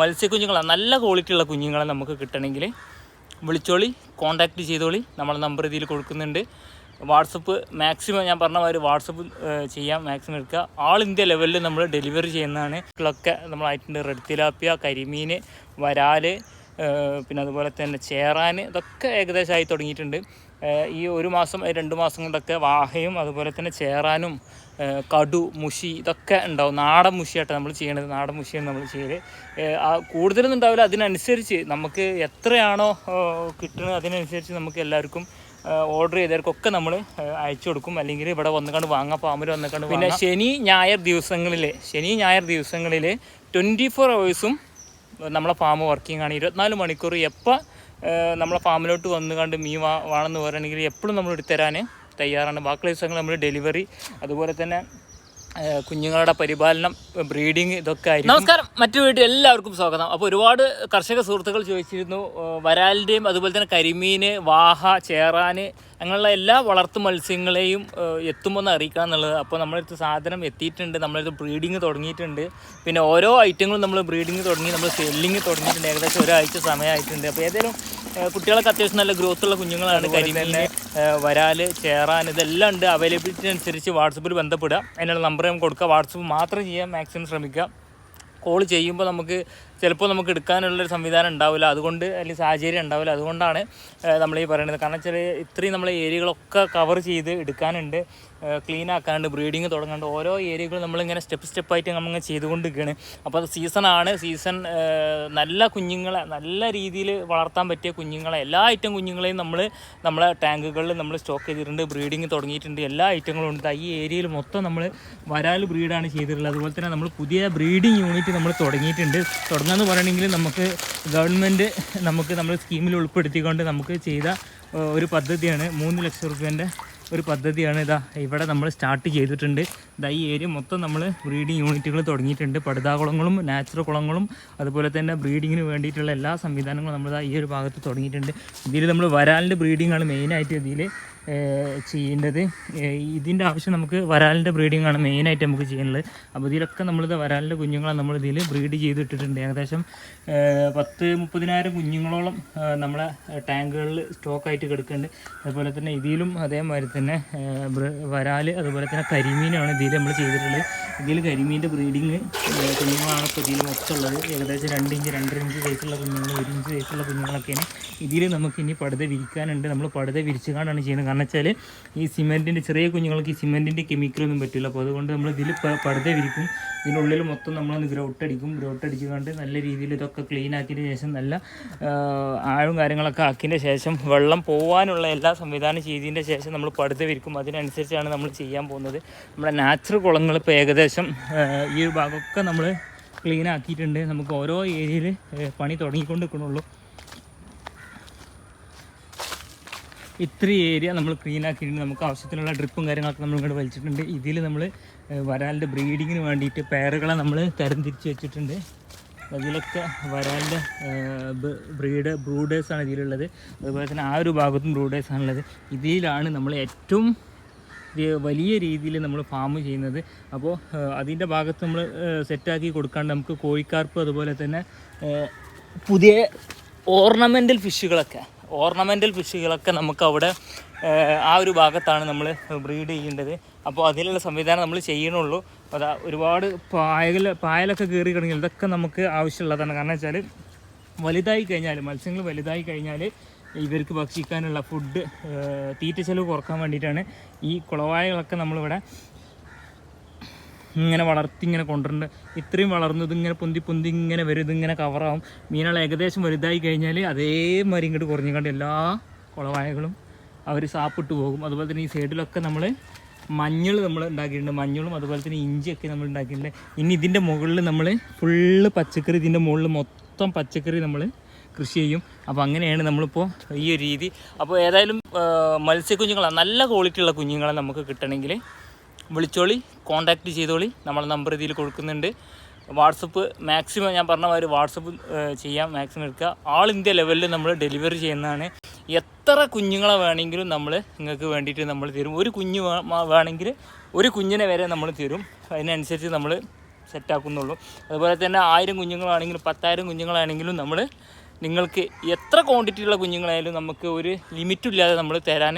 മത്സ്യക്കുഞ്ഞുങ്ങളാണ് നല്ല ക്വാളിറ്റി ഉള്ള കുഞ്ഞുങ്ങളെ നമുക്ക് കിട്ടണമെങ്കിൽ വിളിച്ചോളി കോൺടാക്റ്റ് ചെയ്തോളി നമ്മളെ നമ്പർ ഇതിൽ കൊടുക്കുന്നുണ്ട്. വാട്സപ്പ് മാക്സിമം ഞാൻ പറഞ്ഞ മാതിരി വാട്സപ്പ് ചെയ്യാം മാക്സിമം എടുക്കുക. ആൾ ഇന്ത്യ ലെവലിൽ നമ്മൾ ഡെലിവറി ചെയ്യുന്നതാണ്. ഇതൊക്കെ നമ്മളായിട്ടുണ്ട്. റെഡ് തിലാപ്പിയ കരിമീൻ ഏഹ് പിന്നെ അതുപോലെ തന്നെ ചേറാൻ ഇതൊക്കെ ഏകദേശമായി ആയി തുടങ്ങിയിട്ടുണ്ട് ഈ ഒരു മാസം രണ്ട് മാസം കൊണ്ടൊക്കെ വാഹയും അതുപോലെ തന്നെ ചേറാനും കടു മുഷി ഇതൊക്കെ ഉണ്ടാവും. നാടൻ മുഷിയായിട്ട് നമ്മൾ ചെയ്യണത്. നാടൻ മുഷിയാണ് നമ്മൾ ചെയ്യൽ. ആ കൂടുതലൊന്നും ഉണ്ടാവില്ല. അതിനനുസരിച്ച് നമുക്ക് എത്രയാണോ കിട്ടുന്നത് അതിനനുസരിച്ച് നമുക്ക് എല്ലാവർക്കും ഓർഡർ ചെയ്തവർക്കൊക്കെ നമ്മൾ അയച്ചു കൊടുക്കും. അല്ലെങ്കിൽ ഇവിടെ വന്നുകൊണ്ട് വാങ്ങാം. പാമ്പിൽ വന്നുകൊണ്ട് പിന്നെ ശനി ഞായർ ദിവസങ്ങളിൽ ശനി ഞായർ ദിവസങ്ങളിൽ ട്വന്റി ഫോർ അവേഴ്സും നമ്മളെ ഫാം വർക്കിംഗ് ആണ്. ഇരുപത്തിനാല് മണിക്കൂർ എപ്പോൾ നമ്മളെ ഫാമിലോട്ട് വന്നു കണ്ട് മീ വാ വേണമെന്ന് പറയുകയാണെങ്കിൽ എപ്പോഴും നമ്മൾ എടുത്തരാൻ തയ്യാറാണ്. ബാക്കിയുള്ള ദിവസങ്ങൾ നമ്മൾ ഡെലിവറി അതുപോലെ തന്നെ കുഞ്ഞുങ്ങളുടെ പരിപാലനം ബ്രീഡിങ് ഇതൊക്കെ ആയിരിക്കും. നമസ്കാരം. മറ്റു വീട്ടിൽ എല്ലാവർക്കും സ്വാഗതം. അപ്പോൾ ഒരുപാട് കർഷക സുഹൃത്തുക്കൾ ചോദിച്ചിരുന്നു വരാലിന്റെയും അതുപോലെ തന്നെ കരിമീന് വാഹ ചേറാന് അങ്ങനെയുള്ള എല്ലാ വളർത്തു മത്സ്യങ്ങളെയും ഒന്ന് അറിയിക്കണം എന്നുള്ളത്. അപ്പോൾ നമ്മളടുത്ത് സാധനം എത്തിയിട്ടുണ്ട് നമ്മളടുത്ത് ബ്രീഡിങ് തുടങ്ങിയിട്ടുണ്ട്. പിന്നെ ഓരോ ഐറ്റങ്ങളും നമ്മൾ ബ്രീഡിങ് തുടങ്ങി നമ്മൾ സെല്ലിങ് തുടങ്ങിയിട്ടുണ്ട്. ഏകദേശം ഒരാഴ്ച സമയമായിട്ടുണ്ട്. അപ്പോൾ ഏതെങ്കിലും കുട്ടികളൊക്കെ അത്യാവശ്യം നല്ല ഗ്രോത്ത് ഉള്ള കുഞ്ഞുങ്ങളാണ്. കരിമീന് വരാൽ വരാൽ ചേറാൻ ഇതെല്ലാം ഉണ്ട്. അവൈലബിലിറ്റി അനുസരിച്ച് വാട്സപ്പിൽ ബന്ധപ്പെടുക. അതിനുള്ള നമ്പർ നമുക്ക് കൊടുക്കുക. വാട്സപ്പ് മാത്രം ചെയ്യാൻ മാക്സിമം ശ്രമിക്കുക. കോൾ ചെയ്യുമ്പോൾ നമുക്ക് ചിലപ്പോൾ നമുക്ക് എടുക്കാനുള്ളൊരു സംവിധാനം ഉണ്ടാവില്ല. അതുകൊണ്ട് അല്ലെങ്കിൽ സാഹചര്യം ഉണ്ടാവില്ല. അതുകൊണ്ടാണ് നമ്മൾ ഈ പറയുന്നത് കാരണം വെച്ചാൽ ഇത്രയും നമ്മൾ ഏരിയകളൊക്കെ കവർ ചെയ്ത് എടുക്കാനുണ്ട്. ക്ലീൻ ആക്കാനുണ്ട്. ബ്രീഡിങ് തുടങ്ങാണ്ട് ഓരോ ഏരിയകളും നമ്മളിങ്ങനെ സ്റ്റെപ്പ് സ്റ്റെപ്പായിട്ട് നമ്മളിങ്ങനെ ചെയ്തുകൊണ്ടിരിക്കുകയാണ്. അപ്പോൾ അത് സീസണാണ് സീസൺ നല്ല കുഞ്ഞുങ്ങളെ നല്ല രീതിയിൽ വളർത്താൻ പറ്റിയ കുഞ്ഞുങ്ങളെ എല്ലാ ഐറ്റം കുഞ്ഞുങ്ങളെയും നമ്മൾ നമ്മളെ ടാങ്കുകളിൽ നമ്മൾ സ്റ്റോക്ക് ചെയ്തിട്ടുണ്ട്. ബ്രീഡിങ് തുടങ്ങിയിട്ടുണ്ട്. എല്ലാ ഐറ്റങ്ങളും ഉണ്ട്. ഈ ഏരിയയിൽ മൊത്തം നമ്മൾ വരാൽ ബ്രീഡാണ് ചെയ്തിട്ടുള്ളത്. അതുപോലെ തന്നെ നമ്മൾ പുതിയ ബ്രീഡിങ് യൂണിറ്റ് നമ്മൾ തുടങ്ങിയിട്ടുണ്ട്. തുടങ്ങാന്ന് പറയണമെങ്കിൽ നമുക്ക് ഗവൺമെന്റ് നമുക്ക് നമ്മൾ സ്കീമിൽ ഉൾപ്പെടുത്തിക്കൊണ്ട് നമുക്ക് ചെയ്ത ഒരു പദ്ധതിയാണ്. മൂന്ന് ലക്ഷം റുപ്യേന്റെ ഒരു പദ്ധതിയാണ് ഇതാ. ഇവിടെ നമ്മൾ സ്റ്റാർട്ട് ചെയ്തിട്ടുണ്ട്. ഇതാ ഈ ഏരിയ മൊത്തം നമ്മൾ ബ്രീഡിംഗ് യൂണിറ്റുകൾ തുടങ്ങിയിട്ടുണ്ട്. പടുതാകുളങ്ങളും നാച്ചുറൽ കുളങ്ങളും അതുപോലെ തന്നെ ബ്രീഡിങ്ങിന് വേണ്ടിയിട്ടുള്ള എല്ലാ സംവിധാനങ്ങളും നമ്മൾ ഈ ഒരു ഭാഗത്ത് തുടങ്ങിയിട്ടുണ്ട്. ഇതിൽ നമ്മൾ വരാലിന്റെ ബ്രീഡിങ്ങാണ് മെയിനായിട്ട് ഇതിൽ ചെയ്യേണ്ടത്. ഇതിന്റെ ആവശ്യം നമുക്ക് വരാലിന്റെ ബ്രീഡിംഗ് ആണ് മെയിനായിട്ട് നമുക്ക് ചെയ്യാനുള്ളത് അപ്പോൾ ഇതിലൊക്കെ നമ്മളിത് വരാലിന്റെ കുഞ്ഞുങ്ങളെ നമ്മളിതിൽ ബ്രീഡ് ചെയ്തിട്ടിട്ടുണ്ട്. ഏകദേശം പത്ത് മുപ്പതിനായിരം കുഞ്ഞുങ്ങളോളം നമ്മളെ ടാങ്കുകളിൽ സ്റ്റോക്കായിട്ട് കിടക്കുന്നുണ്ട്. അതുപോലെ തന്നെ ഇതിലും അതേമാതിരി തന്നെ വരാൽ അതുപോലെ തന്നെ കരിമീനാണ് ഇതിൽ നമ്മൾ ചെയ്തിട്ടുള്ളത്. ഇതിൽ കരിമീന്റെ ബ്രീഡിങ് കുഞ്ഞുങ്ങളാണ് ഇപ്പോൾ ഇതിൽ മൊത്തമുള്ളത്. ഏകദേശം രണ്ട് ഇഞ്ച് രണ്ടര ഇഞ്ച് സൈസുള്ള കുഞ്ഞുങ്ങൾ ഒരു ഇഞ്ച് സൈസുള്ള കുഞ്ഞുങ്ങളൊക്കെയാണ് ഇതിൽ നമുക്ക് ഇനി പടുത വിരിക്കാനുണ്ട്. നമ്മൾ പടുത വിരിച്ചുകൊണ്ടാണ് ചെയ്യുന്നത്. വെച്ചാൽ ഈ സിമെന്റിന്റെ ചെറിയ കുഞ്ഞുങ്ങൾക്ക് ഈ സിമെന്റിന്റെ കെമിക്കലൊന്നും പറ്റില്ല അപ്പോൾ അതുകൊണ്ട് നമ്മൾ ഇതിൽ പടുത വിരിക്കും. ഇതിനുള്ളിൽ മൊത്തം നമ്മളൊന്ന് ഗ്രൗട്ട് അടിക്കും. ഗ്രൗട്ട് അടിച്ചുകൊണ്ട് നല്ല രീതിയിൽ ഇതൊക്കെ ക്ലീൻ ആക്കിയതിന് ശേഷം നല്ല ആഴും കാര്യങ്ങളൊക്കെ ആക്കിയതിന്റെ ശേഷം വെള്ളം പോകാനുള്ള എല്ലാ സംവിധാനം ചെയ്തതിന്റെ ശേഷം നമ്മൾ പടുത വിരിക്കും. അതിനനുസരിച്ചാണ് നമ്മൾ ചെയ്യാൻ പോകുന്നത്. നമ്മുടെ നാച്ചുറൽ കുളങ്ങൾ ഇപ്പോൾ ഏകദേശം ഈ ഒരു ഭാഗമൊക്കെ നമ്മൾ ക്ലീൻ ആക്കിയിട്ടുണ്ട്. നമുക്ക് ഓരോ ഏരിയയിൽ പണി തുടങ്ങിക്കൊണ്ട് നിൽക്കണുള്ളൂ ഇത്ര ഏരിയ നമ്മൾ ക്ലീൻ ആക്കിയിട്ടുണ്ട്. നമുക്ക് ആവശ്യത്തിനുള്ള ഡ്രിപ്പും കാര്യങ്ങളൊക്കെ നമ്മൾ ഇങ്ങോട്ട് വലിച്ചിട്ടുണ്ട്. ഇതിൽ നമ്മൾ വരാലിന്റെ ബ്രീഡിങ്ങിന് വേണ്ടിയിട്ട് പേറുകളെ നമ്മൾ തരംതിരിച്ച് വെച്ചിട്ടുണ്ട്. അതിലൊക്കെ വരാലിന്റെ ബ്രീഡ് ബ്രൂഡേഴ്സാണ് ഇതിലുള്ളത്. അതുപോലെ തന്നെ ആ ഒരു ഭാഗത്തും ബ്രൂഡേഴ്സാണുള്ളത് ഇതിലാണ് നമ്മൾ ഏറ്റവും വലിയ രീതിയിൽ നമ്മൾ ഫാം ചെയ്യുന്നത്. അപ്പോൾ അതിന്റെ ഭാഗത്ത് നമ്മൾ സെറ്റാക്കി കൊടുക്കാണ്ട് നമുക്ക് കോഴിക്കാർപ്പ് അതുപോലെ തന്നെ പുതിയ ഓർണമെന്റൽ ഫിഷുകളൊക്കെ ഓർണമെന്റൽ ഫിഷുകളൊക്കെ നമുക്ക് അവിടെ ആ ഒരു ഭാഗത്താണ് നമ്മൾ ബ്രീഡ് ചെയ്യേണ്ടത്. അപ്പോൾ അതിലുള്ള സംവിധാനം നമ്മൾ ചെയ്യണുള്ളൂ. അതാ ഒരുപാട് പായകൾ പായലൊക്കെ കയറി കിടങ്ങിയാൽ ഇതൊക്കെ നമുക്ക് ആവശ്യമുള്ളതാണ്. കാരണം വെച്ചാൽ വലുതായി കഴിഞ്ഞാൽ മത്സ്യങ്ങൾ വലുതായി കഴിഞ്ഞാൽ ഇവർക്ക് ഭക്ഷിക്കാനുള്ള ഫുഡ് തീറ്റ ചെലവ് കുറയ്ക്കാൻ വേണ്ടിയിട്ടാണ് ഈ കുളവായകളൊക്കെ നമ്മളിവിടെ ഇങ്ങനെ വളർത്തി ഇങ്ങനെ കൊണ്ടുവരേണ്ട. ഇത്രയും വളർന്നത് ഇങ്ങനെ പൊന്തി പൊന്തി ഇങ്ങനെ വരും ഇതിങ്ങനെ കവറാവും മീനുകൾ ഏകദേശം വലുതായി കഴിഞ്ഞാൽ അതേമാതിരി ഇങ്ങോട്ട് കുറഞ്ഞു എല്ലാ കുളവായകളും അവർ സാപ്പിട്ട് പോകും. അതുപോലെ തന്നെ ഈ സൈഡിലൊക്കെ നമ്മൾ മഞ്ഞൾ നമ്മൾ ഉണ്ടാക്കിയിട്ടുണ്ട്. മഞ്ഞളും അതുപോലെ തന്നെ ഇഞ്ചിയൊക്കെ നമ്മൾ ഉണ്ടാക്കിയിട്ടുണ്ട്. ഇനി ഇതിന്റെ മുകളിൽ നമ്മൾ ഫുള്ള് പച്ചക്കറി ഇതിന്റെ മുകളിൽ മൊത്തം പച്ചക്കറി നമ്മൾ കൃഷി ചെയ്യും. അപ്പോൾ അങ്ങനെയാണ് നമ്മളിപ്പോൾ ഈ ഒരു രീതി. അപ്പോൾ ഏതായാലും മത്സ്യക്കുഞ്ഞുങ്ങളാണ് നല്ല ക്വാളിറ്റി ഉള്ള കുഞ്ഞുങ്ങളെ നമുക്ക് കിട്ടണമെങ്കിൽ വിളിച്ചോളി കോൺടാക്റ്റ് ചെയ്തോളി. നമ്മൾ നമ്പർ ഇതിൽ കൊടുക്കുന്നുണ്ട്. വാട്സപ്പ് മാക്സിമം ഞാൻ പറഞ്ഞ മാതിരി വാട്സപ്പ് ചെയ്യാം മാക്സിമം എടുക്കുക. ആൾ ഇന്ത്യ ലെവലിൽ നമ്മൾ ഡെലിവറി ചെയ്യുന്നതാണ്. എത്ര കുഞ്ഞുങ്ങളെ വേണമെങ്കിലും നമ്മൾ നിങ്ങൾക്ക് വേണ്ടിയിട്ട് നമ്മൾ തരും. ഒരു കുഞ്ഞ് വേണമെങ്കിൽ ഒരു കുഞ്ഞിനെ വരെ നമ്മൾ തരും. അതിനനുസരിച്ച് നമ്മൾ സെറ്റാക്കുന്നുള്ളൂ അതുപോലെ തന്നെ ആയിരം കുഞ്ഞുങ്ങളാണെങ്കിലും പത്തായിരം കുഞ്ഞുങ്ങളാണെങ്കിലും നമ്മൾ നിങ്ങൾക്ക് എത്ര ക്വാണ്ടിറ്റിയുള്ള കുഞ്ഞുങ്ങളായാലും നമുക്ക് ഒരു ലിമിറ്റില്ലാതെ നമ്മൾ തരാൻ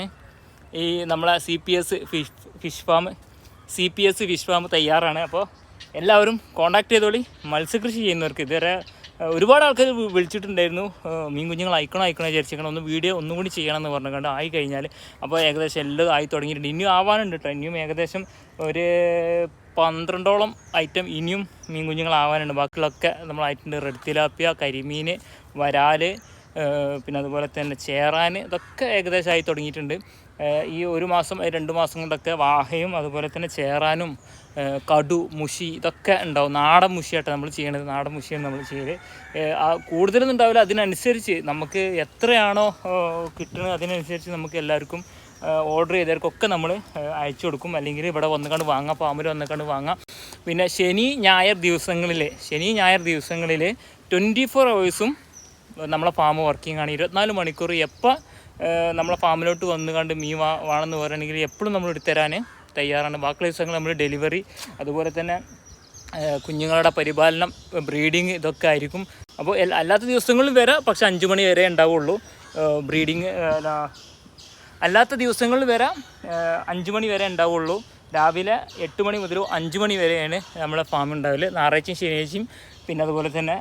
ഈ നമ്മളെ C P S fish fish farm C P S വിശ്വാമ് തയ്യാറാണ്. അപ്പോൾ എല്ലാവരും കോണ്ടാക്ട് ചെയ്തോളി. മത്സ്യകൃഷി ചെയ്യുന്നവർക്ക് ഇതുവരെ ഒരുപാട് ആൾക്കാർ വിളിച്ചിട്ടുണ്ടായിരുന്നു. മീൻ കുഞ്ഞുങ്ങൾ അയക്കണം അയക്കണം വിചാരിച്ചിരിക്കണം ഒന്ന് വീഡിയോ ഒന്നും കൂടി ചെയ്യണം എന്ന് പറഞ്ഞു ആയി കഴിഞ്ഞാൽ അപ്പോൾ ഏകദേശം എല്ലാം ആയി തുടങ്ങിയിട്ടുണ്ട്. ഇനിയും ആവാനുണ്ട് കേട്ടോ ഇനിയും ഏകദേശം ഒരു പന്ത്രണ്ടോളം ഐറ്റം ഇനിയും മീൻ കുഞ്ഞുങ്ങളാവാനുണ്ട് ബാക്കിയുള്ളൊക്കെ നമ്മൾ ആയിട്ടുണ്ട്. റെഡ് തിലാപ്പിയ കരിമീൻ വരാൽ പിന്നെ അതുപോലെ തന്നെ ചേറാൻ ഇതൊക്കെ ഏകദേശം ആയി തുടങ്ങിയിട്ടുണ്ട്. ഈ ഒരു മാസം രണ്ട് മാസം കൊണ്ടൊക്കെ വാഹയും അതുപോലെ തന്നെ ചേറാനും കടു മുഷി ഇതൊക്കെ ഉണ്ടാവും. നാടൻ മുഷിയായിട്ട് നമ്മൾ ചെയ്യണത്. നാടൻ മുഷിയാണ് നമ്മൾ ചെയ്ത് കൂടുതലൊന്നും ഉണ്ടാവില്ല. അതിനനുസരിച്ച് നമുക്ക് എത്രയാണോ കിട്ടുന്നത് അതിനനുസരിച്ച് നമുക്ക് എല്ലാവർക്കും ഓർഡർ ചെയ്തവർക്കൊക്കെ നമ്മൾ അയച്ചു കൊടുക്കും. അല്ലെങ്കിൽ ഇവിടെ വന്നുകൊണ്ട് വാങ്ങാം പാമ്പിൽ വന്നുകൊണ്ട് വാങ്ങാം. പിന്നെ ശനി ഞായർ ദിവസങ്ങളിൽ ശനി ഞായർ ദിവസങ്ങളിൽ ട്വന്റി ഫോർ അവേഴ്സും നമ്മളെ ഫാം വർക്കിംഗ് ആണ്. ഇരുപത്തിനാല് മണിക്കൂർ എപ്പോൾ നമ്മളെ ഫാമിലോട്ട് വന്ന് കണ്ട് മീൻ വാ വേണമെന്ന് പറയുകയാണെങ്കിൽ എപ്പോഴും നമ്മൾ എടുത്തുതരാൻ തയ്യാറാണ്. ബാക്കിയുള്ള ദിവസങ്ങൾ നമ്മൾ ഡെലിവറി അതുപോലെ തന്നെ കുഞ്ഞുങ്ങളുടെ പരിപാലനം ബ്രീഡിങ് ഇതൊക്കെ ആയിരിക്കും. അപ്പോൾ അല്ലാത്ത ദിവസങ്ങളിലും വരെ പക്ഷെ അഞ്ച് മണി വരെ ഉണ്ടാവുള്ളൂ. ബ്രീഡിങ് അല്ലാത്ത ദിവസങ്ങളിൽ വരെ അഞ്ച് മണി വരെ ഉണ്ടാവുള്ളൂ. രാവിലെ എട്ട് മണി മുതൽ അഞ്ച് മണി വരെയാണ് നമ്മളെ ഫാം ഉണ്ടാവൽ. ഞായറാഴ്ചയും ശനിയാഴ്ചയും പിന്നെ അതുപോലെ തന്നെ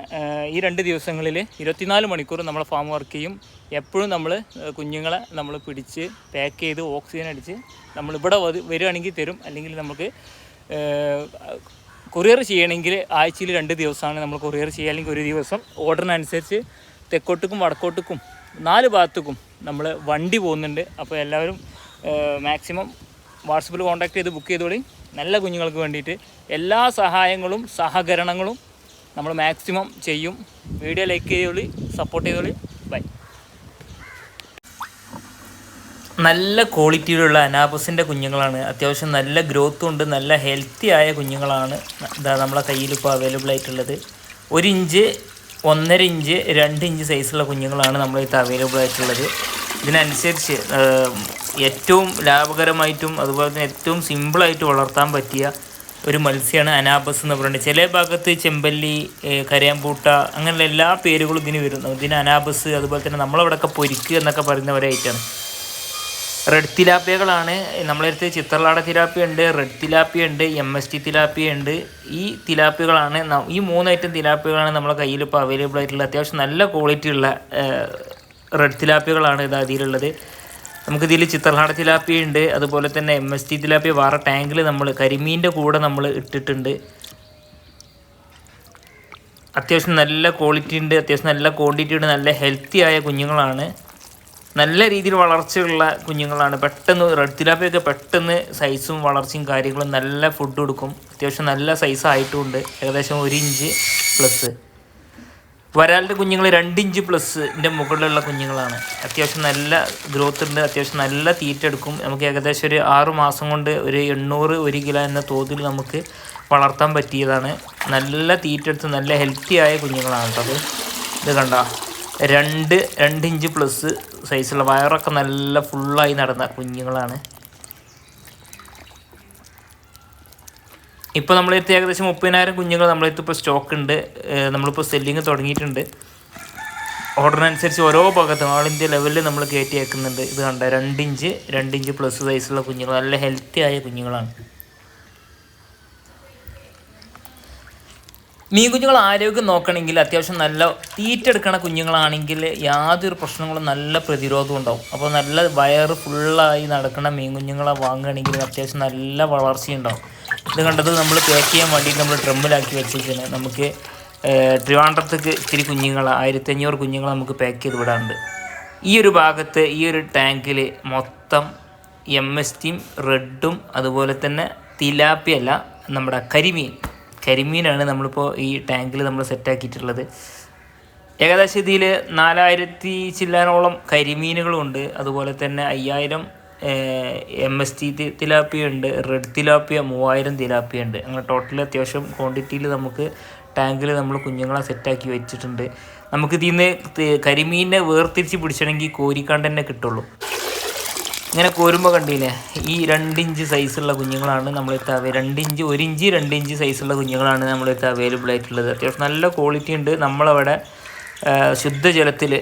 ഈ രണ്ട് ദിവസങ്ങളിൽ ഇരുപത്തിനാല് മണിക്കൂർ നമ്മളെ ഫാം വർക്ക് ചെയ്യും. എപ്പോഴും നമ്മൾ കുഞ്ഞുങ്ങളെ നമ്മൾ പിടിച്ച് പാക്ക് ചെയ്ത് ഓക്സിജൻ അടിച്ച് നമ്മളിവിടെ ഇവിടെ വരികയാണെങ്കിൽ തരും. അല്ലെങ്കിൽ നമുക്ക് കൊറിയർ ചെയ്യണമെങ്കിൽ ആഴ്ചയിൽ രണ്ട് ദിവസമാണ് നമ്മൾ കൊറിയർ ചെയ്യുക. അല്ലെങ്കിൽ ഒരു ദിവസം ഓർഡറിനനുസരിച്ച് തെക്കോട്ടുക്കും വടക്കോട്ടുക്കും നാല് ഭാഗത്തേക്കും നമ്മൾ വണ്ടി പോകുന്നുണ്ട്. അപ്പോൾ എല്ലാവരും മാക്സിമം വാട്സപ്പിൽ കോൺടാക്ട് ചെയ്ത് ബുക്ക് ചെയ്തോളി. നല്ല കുഞ്ഞുങ്ങൾക്ക് വേണ്ടിയിട്ട് എല്ലാ സഹായങ്ങളും സഹകരണങ്ങളും നമ്മൾ മാക്സിമം ചെയ്യും. വീഡിയോ ലൈക്ക് ചെയ്തോളി സപ്പോർട്ട് ചെയ്തോളി. ബൈ. നല്ല ക്വാളിറ്റിയിലുള്ള അനാബസിന്റെ കുഞ്ഞുങ്ങളാണ്. അത്യാവശ്യം നല്ല ഗ്രോത്തും ഉണ്ട് നല്ല ഹെൽത്തി ആയ കുഞ്ഞുങ്ങളാണ് ഇതാ നമ്മളെ കയ്യിൽ ഇപ്പോൾ അവൈലബിൾ ആയിട്ടുള്ളത്. ഒരു ഇഞ്ച് ഒന്നര ഇഞ്ച് രണ്ട് ഇഞ്ച് സൈസുള്ള കുഞ്ഞുങ്ങളാണ് നമ്മളിത് അവൈലബിൾ ആയിട്ടുള്ളത്. ഇതിനനുസരിച്ച് ഏറ്റവും ലാഭകരമായിട്ടും അതുപോലെ തന്നെ ഏറ്റവും സിമ്പിളായിട്ട് വളർത്താൻ പറ്റിയ ഒരു മത്സ്യമാണ് അനാബസ് എന്ന് പറയുന്നത്. ചില ഭാഗത്ത് ചെമ്പല്ലി കരയാമ്പൂട്ട അങ്ങനെയുള്ള എല്ലാ പേരുകളും ഇതിന് വരുന്നു. ഇതിന് അനാബസ് അതുപോലെ തന്നെ നമ്മളവിടെയൊക്കെ പൊരിക്ക് എന്നൊക്കെ പറയുന്ന ഒരൈറ്റാണ് റെഡ് തിലാപ്പിയകളാണ് നമ്മളെ അടുത്ത് ചിത്രലാട തിലാപ്പിയ ഉണ്ട് റെഡ് തിലാപ്പിയ ഉണ്ട് എം എസ് ടി തിലാപ്പിയ ഉണ്ട് ഈ തിലാപ്പികളാണ് ഈ മൂന്ന് ഐറ്റം തിലാപ്പികളാണ് നമ്മളെ കയ്യിൽ ഇപ്പോൾ അവൈലബിൾ ആയിട്ടുള്ള. അത്യാവശ്യം നല്ല ക്വാളിറ്റിയുള്ള റെഡ് തിലാപ്പികളാണ് ഇത് അതിലുള്ളത് നമുക്കിതിൽ ചിത്രഹാട തിലാപ്പിയ ഉണ്ട്. അതുപോലെ തന്നെ എം എസ് ടി തിലാപ്പിയ വേറെ ടാങ്കിൽ നമ്മൾ കരിമീന്റെ കൂടെ നമ്മൾ ഇട്ടിട്ടുണ്ട്. അത്യാവശ്യം നല്ല ക്വാളിറ്റി ഉണ്ട്. അത്യാവശ്യം നല്ല ക്വാണ്ടിറ്റി ഉണ്ട്. നല്ല ഹെൽത്തി ആയ കുഞ്ഞുങ്ങളാണ്. നല്ല രീതിയിൽ വളർച്ചയുള്ള കുഞ്ഞുങ്ങളാണ്. പെട്ടെന്ന് റെഡ് തിലാപ്പിയൊക്കെ പെട്ടെന്ന് സൈസും വളർച്ചയും കാര്യങ്ങളും നല്ല ഫുഡ് കൊടുക്കും. അത്യാവശ്യം നല്ല സൈസ് ആയിട്ടുമുണ്ട് ഏകദേശം ഒരു ഇഞ്ച് പ്ലസ് വരാലിന്റെ കുഞ്ഞുങ്ങൾ രണ്ട് ഇഞ്ച് മുകളിലുള്ള കുഞ്ഞുങ്ങളാണ്. അത്യാവശ്യം നല്ല ഗ്രോത്ത് ഉണ്ട്. അത്യാവശ്യം നല്ല തീറ്റ എടുക്കും. നമുക്ക് ഏകദേശം ഒരു ആറ് മാസം കൊണ്ട് ഒരു എണ്ണൂറ് ഒരു കിലോ എന്ന തോതിൽ നമുക്ക് വളർത്താൻ പറ്റിയതാണ്. നല്ല തീറ്റ എടുത്ത് നല്ല ഹെൽത്തി ആയ കുഞ്ഞുങ്ങളാണ് കേട്ടോ ഇത് കണ്ട രണ്ട് രണ്ട് ഇഞ്ച് പ്ലസ് സൈസുള്ള വയറൊക്കെ നല്ല ഫുള്ളായി നടന്ന കുഞ്ഞുങ്ങളാണ്. ഇപ്പോൾ നമ്മളെടുത്ത് ഏകദേശം മുപ്പതിനായിരം കുഞ്ഞുങ്ങൾ നമ്മളെടുത്ത് ഇപ്പോൾ സ്റ്റോക്ക് ഉണ്ട് നമ്മളിപ്പോൾ സെല്ലിങ് തുടങ്ങിയിട്ടുണ്ട്. ഓർഡറിനനുസരിച്ച് ഓരോ ഭാഗത്തും ആൾ ഇന്ത്യ ലെവലിൽ നമ്മൾ കയറ്റി അയക്കുന്നുണ്ട് ഇത് കണ്ട? രണ്ട് ഇഞ്ച് രണ്ട് ഇഞ്ച് പ്ലസ് സൈസുള്ള കുഞ്ഞുങ്ങൾ. നല്ല ഹെൽത്തി ആയ കുഞ്ഞുങ്ങളാണ്. മീൻ കുഞ്ഞുങ്ങൾ ആരോഗ്യം നോക്കണമെങ്കിൽ അത്യാവശ്യം നല്ല തീറ്റ എടുക്കണ കുഞ്ഞുങ്ങളാണെങ്കിൽ യാതൊരു പ്രശ്നങ്ങളും നല്ല പ്രതിരോധം ഉണ്ടാവും. അപ്പോൾ നല്ല വയറ് ഫുള്ളായി നടക്കുന്ന മീൻ കുഞ്ഞുങ്ങളെ വാങ്ങുകയാണെങ്കിൽ അത്യാവശ്യം നല്ല വളർച്ചയുണ്ടാവും. ഇത് കണ്ടത് നമ്മൾ പാക്ക് ചെയ്യാൻ വേണ്ടി നമ്മൾ ഡ്രമ്മിലാക്കി വെച്ചിരിക്കുന്നത് നമുക്ക് ട്രിവാൻഡ്രത്തേക്ക് ഇത്തിരി കുഞ്ഞുങ്ങൾ ആയിരത്തി അഞ്ഞൂറ് കുഞ്ഞുങ്ങൾ നമുക്ക് പാക്ക് ചെയ്ത് വിടാറുണ്ട്. ഈ ഒരു ഭാഗത്ത് ഈ ഒരു ടാങ്കിൽ മൊത്തം എം എസ് ടിയും റെഡും അതുപോലെ തന്നെ തിലാപ്പിയല്ല നമ്മുടെ കരിമീൻ. കരിമീനാണ് നമ്മളിപ്പോൾ ഈ ടാങ്കിൽ നമ്മൾ സെറ്റാക്കിയിട്ടുള്ളത് ഏകദേശം ഇതിൽ നാലായിരത്തി ചില്ലാനോളം കരിമീനുകളുണ്ട്. അതുപോലെ തന്നെ അയ്യായിരം എം എസ് ടി തിലാപ്പിയ ഉണ്ട് റെഡ് തിലാപ്പിയ മൂവായിരം തിലാപ്പിയ ഉണ്ട് അങ്ങനെ ടോട്ടൽ അത്യാവശ്യം ക്വാണ്ടിറ്റിയിൽ നമുക്ക് ടാങ്കിൽ നമ്മൾ കുഞ്ഞുങ്ങളെ സെറ്റാക്കി വെച്ചിട്ടുണ്ട്. നമുക്ക് ഇതിൽ നിന്ന് കരിമീനിനെ വേർതിരിച്ച് പിടിച്ചണമെങ്കിൽ കോരിക്കാണ്ട് തന്നെ കിട്ടുള്ളൂ. ഇങ്ങനെ കോരുമ്പോൾ കണ്ടില്ലേ? ഈ രണ്ടിഞ്ച് സൈസുള്ള കുഞ്ഞുങ്ങളാണ് നമ്മളിത്ത അവൈ രണ്ട് ഇഞ്ച് ഒരു ഇഞ്ച് രണ്ട് ഇഞ്ച് സൈസുള്ള കുഞ്ഞുങ്ങളാണ് നമ്മളിത്ത അവൈലബിൾ ആയിട്ടുള്ളത്. അത്യാവശ്യം നല്ല ക്വാളിറ്റി ഉണ്ട്. നമ്മളവിടെ ശുദ്ധജലത്തിൽ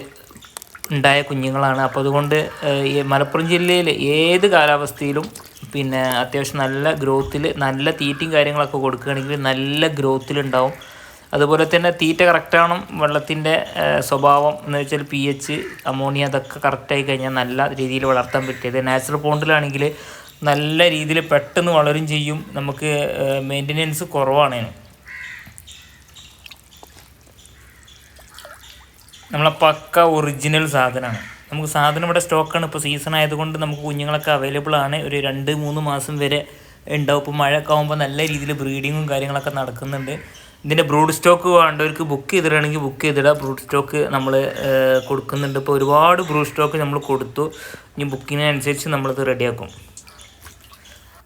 ഉണ്ടായ കുഞ്ഞുങ്ങളാണ്. അപ്പോൾ അതുകൊണ്ട് മലപ്പുറം ജില്ലയിൽ ഏത് കാലാവസ്ഥയിലും പിന്നെ അത്യാവശ്യം നല്ല ഗ്രോത്തിൽ നല്ല തീറ്റയും കാര്യങ്ങളൊക്കെ കൊടുക്കുകയാണെങ്കിൽ നല്ല ഗ്രോത്തിലുണ്ടാവും അതുപോലെ തന്നെ തീറ്റ കറക്റ്റാവണം വെള്ളത്തിന്റെ സ്വഭാവം എന്ന് വെച്ചാൽ പി എച്ച് അമോണിയ അതൊക്കെ കറക്റ്റായി കഴിഞ്ഞാൽ നല്ല രീതിയിൽ വളർത്താൻ പറ്റിയത് നാച്ചുറൽ പോണ്ടിലാണെങ്കിൽ നല്ല രീതിയിൽ പെട്ടെന്ന് വളരും ചെയ്യും. നമുക്ക് മെയിന്റനൻസ് കുറവാണ് നമ്മളെ പക്ക ഒറിജിനൽ സാധനമാണ്. നമുക്ക് സാധനം ഇവിടെ സ്റ്റോക്കാണ് ഇപ്പോൾ സീസൺ ആയതുകൊണ്ട് നമുക്ക് കുഞ്ഞുങ്ങളൊക്കെ അവൈലബിൾ ആണ്. ഒരു രണ്ട് മൂന്ന് മാസം വരെ ഉണ്ടാവും. ഇപ്പോൾ മഴയൊക്കെ ആകുമ്പോൾ നല്ല രീതിയിൽ ബ്രീഡിങ്ങും കാര്യങ്ങളൊക്കെ നടക്കുന്നുണ്ട്. ഇതിന്റെ ബ്രൂഡ് സ്റ്റോക്ക് വേണ്ടവർക്ക് ബുക്ക് ചെയ്തിടുകയാണെങ്കിൽ ബുക്ക് ചെയ്തിടുക ബ്രൂഡ് സ്റ്റോക്ക് നമ്മൾ കൊടുക്കുന്നുണ്ട്. ഇപ്പോൾ ഒരുപാട് ബ്രൂഡ് സ്റ്റോക്ക് നമ്മൾ കൊടുത്തു. ഇനി ബുക്കിനനുസരിച്ച് നമ്മളിത് റെഡിയാക്കും